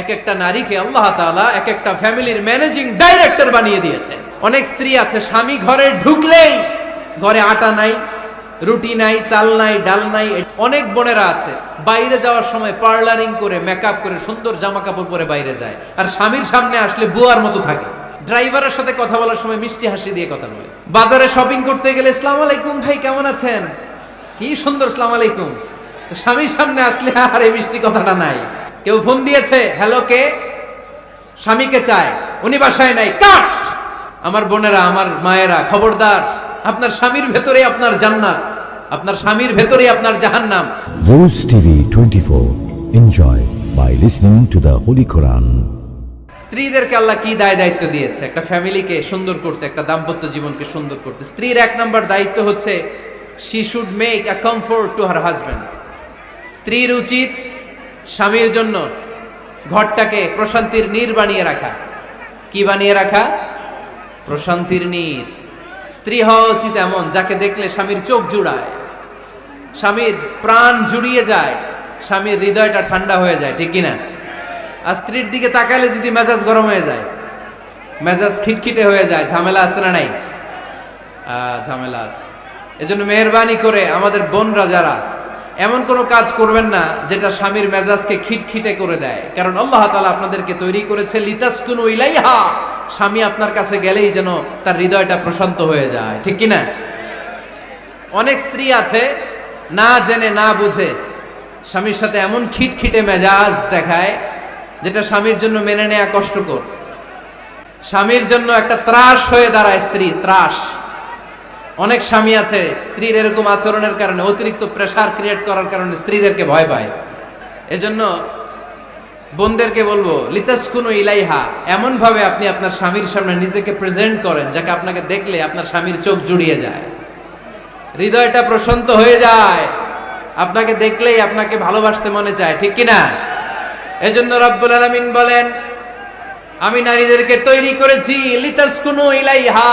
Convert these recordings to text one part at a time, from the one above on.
এক একটা নারীকে আল্লাহ তাআলা এক একটা ফ্যামিলির ম্যানেজিং ডাইরেক্টর বানিয়ে দিয়েছে। অনেক স্ত্রী আছে, স্বামী ঘরে ঢুকলেই ঘরে আটা নাই, রুটি নাই, চাল নাই, ডাল নাই অনেক বোনেরা আছে, বাইরে যাওয়ার সময় পার্লারিং করে মেকআপ করে, সুন্দর জামা কাপড় পরে বাইরে যায়। আর স্বামীর সামনে আসলে বুয়ার মতো থাকে। ড্রাইভারের সাথে কথা বলার সময় মিষ্টি হাসি দিয়ে কথা বলে। বাজারে শপিং করতে গেলে ইসলাম আলাইকুম ভাই, কেমন আছেন? কি সুন্দর ইসলাম আলাইকুম। স্বামীর সামনে আসলে আর এই মিষ্টি কথাটা নাই। কেউ ফোন দিয়েছে হ্যালো কে? স্বামীকে চায় উনি বাসায় নাই কাট! আমার বোনেরা আমার মায়েরা খবরদার আপনার স্বামীর ভেতরে আপনার জান্নাত আপনার স্বামীর ভেতরে আপনার জাহান্নাম। Rose TV 24. Enjoy by listening to the Holy Quran. স্ত্রীদেরকে আল্লাহ কি দায় দায়িত্ব দিয়েছে? একটা ফ্যামিলিকে সুন্দর করতে একটা দাম্পত্য জীবনকে সুন্দর করতে। স্ত্রীর এক নম্বর দায়িত্ব হচ্ছে she should make a comfort to her husband স্ত্রীর উচিত স্বামীর জন্য ঘরটাকে প্রশান্তির নীর বানিয়ে রাখা। কি বানিয়ে রাখা? প্রশান্তির নীর। স্ত্রী হওয়া উচিত এমন, যাকে দেখলে স্বামীর চোখ জুড়ায়। স্বামীর প্রাণ জুড়িয়ে যায়, স্বামীর হৃদয়টা ঠান্ডা হয়ে যায়, ঠিক কিনা? আর স্ত্রীর দিকে তাকালে যদি মেজাজ গরম হয়ে যায়, মেজাজ খিটখিটে হয়ে যায়, ঝামেলা আছে না নাই? ঝামেলা আছে। এজন্য মেহরবানি করে আমাদের বোনরা যারা এমন কোনো কাজ করবেন না যেটা স্বামীর মেজাজকে খিটখিটে করে দেয়। কারণ আল্লাহ তালা আপনাদেরকে তৈরি করেছে লিতাসকুনু ইলাইহা। স্বামী আপনার কাছে গেলেই যেন তার হৃদয়টা প্রশান্ত হয়ে যায়। ঠিক কি না? অনেক স্ত্রী আছে, না জেনে, না বুঝে স্বামীর সাথে এমন খিটখিটে মেজাজ দেখায় যেটা স্বামীর জন্য মেনে নেয়া কষ্টকর। স্বামীর জন্য একটা ত্রাস হয়ে দাঁড়ায় স্ত্রী, ত্রাস। অনেক স্বামী আছে, স্ত্রীর এরকম আচরণের কারণে, অতিরিক্ত প্রেশার ক্রিয়েট করার কারণে স্ত্রীদেরকে ভয় পায়। এজন্য বোনদেরকে বলব লিতাস লিতাসকুনু ইলাইহা। এমন ভাবে আপনি আপনার স্বামীর সামনে নিজেকে প্রেজেন্ট করেন, যাকে আপনাকে দেখলে আপনার স্বামীর চোখ জুড়িয়ে যায়। হৃদয়টা প্রশান্ত হয়ে যায়। আপনাকে দেখলেই আপনাকে ভালোবাসতে মনে চায়, ঠিক কি না এজন্য রব্বুল আলামিন বলেন, আমি নারীদেরকে তৈরি করেছি লিতাস লিতাসকুনু ইলাইহা।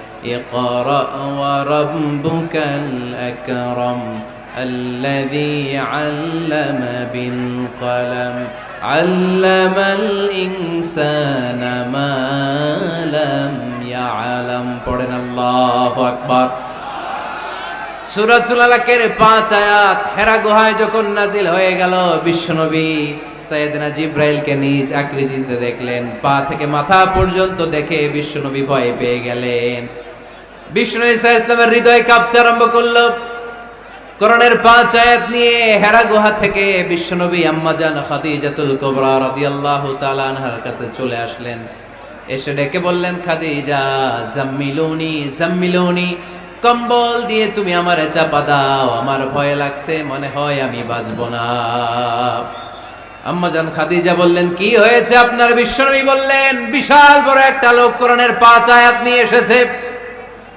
اقرأ وربك الأكرم الذي علم بالقلم علم الإنسان ما لم يعلم পড়েন আল্লাহু আকবার সুরাতুল আলাকের পাঁচ আয়াত হেরা গুহায় যখন নাজিল হয়ে গেল বিশ্বনবী সৈয়দনা জিব্রাইলকে নিজ আকৃতিতে দেখলেন পা থেকে মাথা পর্যন্ত দেখে বিশ্বনবী ভয় পেয়ে গেলেন বিষ্ণু ইসা ইসলামের হৃদয় কাঁপতে আরম্ভ করল। করণের পাঁচ আয়াত নিয়ে হেরা গুহা থেকে বিশ্বনবী আম্মাজান খাদিজাতুল কুবরা রাদিয়াল্লাহু তাআলা আনহার কাছে চলে আসলেন। এসে ডেকে বললেন, খাদিজা, জাম্মিলুনি জাম্মিলুনি, কম্বল দিয়ে তুমি আমারে চাপা দাও, আমার ভয় লাগছে, মনে হয় আমি বাঁচবো না। আম্মাজান খাদিজা বললেন, কি হয়েছে? আপনার বিশ্বনবী বললেন, বিশাল বড় একটা লোক কোরআনের পাঁচ আয়াত নিয়ে এসেছে।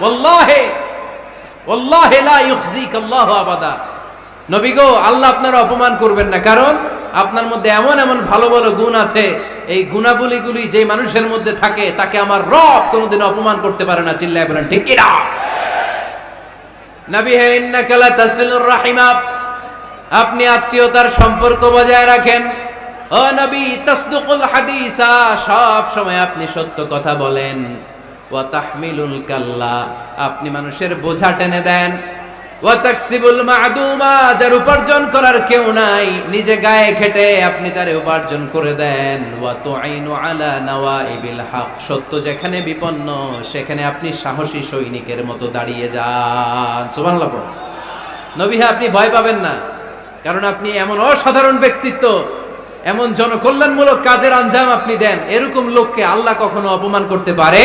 ওয়াল্লাহে ওয়াল্লাহে লা আল্লাহু আপনার অপমান করবেন না। কারণ আপনার মধ্যে এমন এমন ভালো ভালো গুণ আছে, এই যে মানুষের মধ্যে থাকে, তাকে আমার রব কোনোদিন অপমান করতে পারে না। ঠিক রাহিমা আপনি আত্মীয়তার সম্পর্ক বজায় রাখেন। হাদিসা, সব সময় আপনি সত্য কথা বলেন। ওয়া তাহমিলুল কাল্লা, আপনি মানুষের বোঝা টেনে দেন। ওয়া তাকসিবুল মাদুমা, যার উপার্জন করার কেউ নাই, নিজে গায়ে খেটে আপনি তারে উপার্জন করে দেন। ওয়া তুআইনু আলা নাওয়াইবিল হক, সত্য যেখানে বিপন্ন, সেখানে আপনি সাহসী সৈনিকের মতো দাঁড়িয়ে যান। সুবহানাল্লাহ পড়ো। নবী হ্যাঁ আপনি ভয় পাবেন না, কারণ আপনি এমন অসাধারণ ব্যক্তিত্ব, এমন জনকল্যাণমূলক কাজের আঞ্জাম আপনি দেন। এরকম লোককে আল্লাহ কখনো অপমান করতে পারে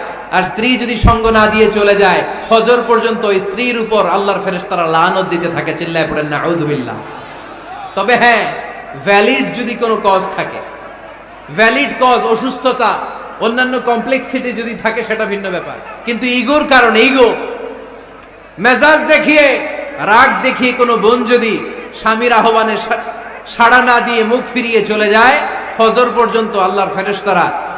আর স্ত্রী যদি সঙ্গ না দিয়ে চলে যায়, ফজর পর্যন্ত স্ত্রীর উপর আল্লাহর ফেরেশতারা লানত দিতে থাকে, চিল্লায় পড়েন না আউযুবিল্লাহ তবে হ্যাঁ ভ্যালিড যদি কোনো কজ থাকে ভ্যালিড কজ অসুস্থতা, অন্যান্য কমপ্লেক্সিটি যদি থাকে, সেটা ভিন্ন ব্যাপার। কিন্তু ইগোর কারণে, ইগো, মেজাজ দেখিয়ে, রাগ দেখিয়ে কোনো বোন যদি স্বামীর আহ্বানে সাড়া না দিয়ে মুখ ফিরিয়ে চলে যায়, ফজর পর্যন্ত আল্লাহর ফেরেশতারা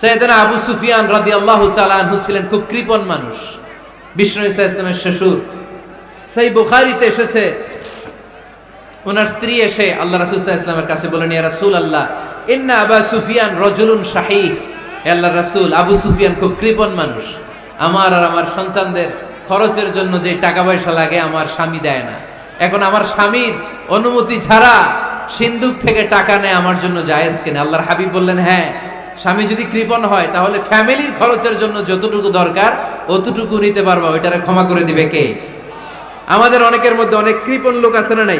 সৈয়দনা আবু সুফিয়ান রাদি আল্লাহ চালানহু ছিলেন খুব কৃপণ মানুষ। বিষ্ণু ইসা ইসলামের শ্বশুর। সেই বুখারিতে এসেছে, ওনার স্ত্রী এসে আল্লাহ রাসুল ইসলামের কাছে বলেন ইয়া রাসূল আল্লাহ ইন্না আবা সুফিয়ান রজুলুন শাহী আল্লাহ রাসূল, আবু সুফিয়ান খুব কৃপণ মানুষ। আমার আর আমার সন্তানদের খরচের জন্য যে টাকা পয়সা লাগে, আমার স্বামী দেয় না। এখন আমার স্বামীর অনুমতি ছাড়া সিন্ধুক থেকে টাকা নেয় আমার জন্য জায়েজ কেনে? আল্লাহর হাবিব বললেন হ্যাঁ স্বামী যদি কৃপণ হয়, তাহলে ফ্যামিলির খরচের জন্য যতটুকু দরকার, অতটুকু নিতে পারবা। ওইটারে ক্ষমা করে দিবে কে? আমাদের অনেকের মধ্যে অনেক কৃপণ লোক আছে না নাই?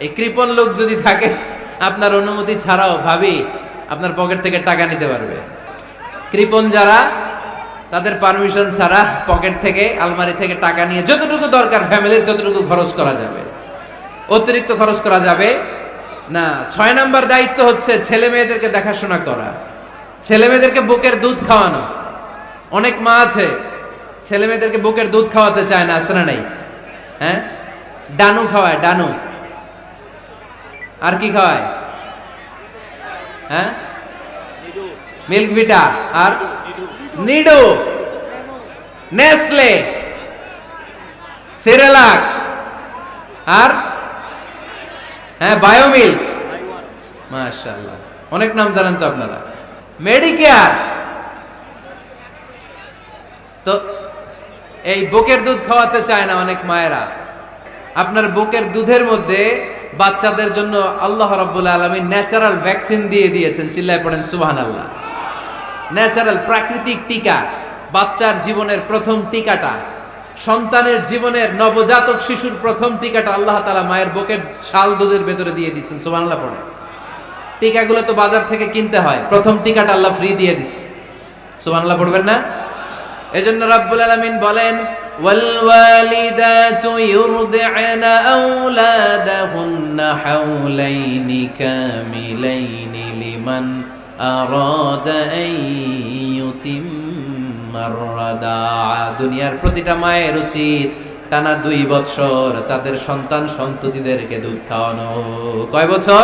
এই কৃপণ লোক যদি থাকে, আপনার অনুমতি ছাড়াও ভাবি আপনার পকেট থেকে টাকা নিতে পারবে। কৃপণ যারা, তাদের পারমিশন ছাড়া পকেট থেকে, আলমারি থেকে টাকা নিয়ে যতটুকু দরকার ফ্যামিলির ততটুকু খরচ করা যাবে। অতিরিক্ত খরচ করা যাবে না। ছয় নাম্বার দায়িত্ব হচ্ছে ছেলে মেয়েদেরকে দেখাশোনা করা। ছেলে মেয়েদেরকে বুকের দুধ খাওয়ানো। অনেক মা আছে ছেলে মেয়েদেরকে বুকের দুধ খাওয়াতে চায় না না নাই? হ্যাঁ? ডানু খাওয়ায়, ডানু। আর কি খাওয়ায়? হ্যাঁ? Milk vita. আর? নিডো। নেসলে। সেরেলাক। আর? হ্যাঁ বায়োমিল মাশাআল্লাহ। অনেক নাম জানেন তো আপনারা। মেডিকেয়ার তো এই বুকের দুধ খাওয়াতে চায় না অনেক মায়েরা। আপনার বুকের দুধের মধ্যে বাচ্চাদের জন্য আল্লাহ রাব্বুল আলামিন ন্যাচারাল ভ্যাকসিন দিয়ে দিয়েছেন, চিল্লায় পড়েন, সুবহানাল্লাহ। ন্যাচারাল প্রাকৃতিক টিকা, বাচ্চার জীবনের প্রথম টিকাটা, সন্তানের জীবনের নবজাতক শিশুর প্রথম টিকাটা আল্লাহ তালা মায়ের বুকের শাল দুধের ভেতরে দিয়ে দিচ্ছেন সুবহানাল্লাহ পড়ে টিকাগুলো তো বাজার থেকে কিনতে হয় প্রথম টিকাটা আল্লাহ ফ্রি দিয়ে দিছে সুবহানাল্লাহ পড়বেন না এজন্য রাব্বুল আলামিন বলেন والوالدات يرضعن أولادهن حولين كاملين لمن أراد أن يتم الرضاعة দুনিয়ার প্রতিটা মায়ের উচিত টানা দুই বছর তাদের সন্তান সন্ততিদেরকে দুধ খাওয়ানো কয় বছর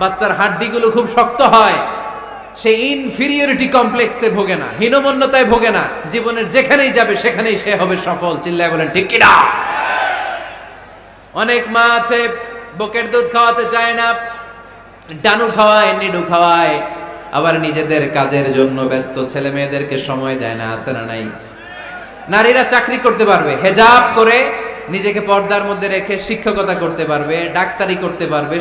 বাচ্চার হাড্ডিগুলো খুব শক্ত হয়। সে ইনফিরিয়রিটি কমপ্লেক্সে ভোগে না, হীনমন্যতায় ভোগে না, জীবনের যেখানেই যাবে সেখানেই সে হবে সফল। চিল্লায় বলেন, ঠিক কিনা? অনেক মা আছে, বুকের দুধ খাওয়াতে চায় না, ডানু খাওয়ায়, নিডু খাওয়ায়, আবার নিজেদের কাজের জন্য ব্যস্ত, ছেলে মেয়েদেরকে সময় দেয় না, আছে না নাই? নারীরা চাকরি করতে পারবে, হেজাব করে নিজেকে পর্দার মধ্যে রেখে শিক্ষকতা করতে পারবে, ডাক্তারি করতে পারবে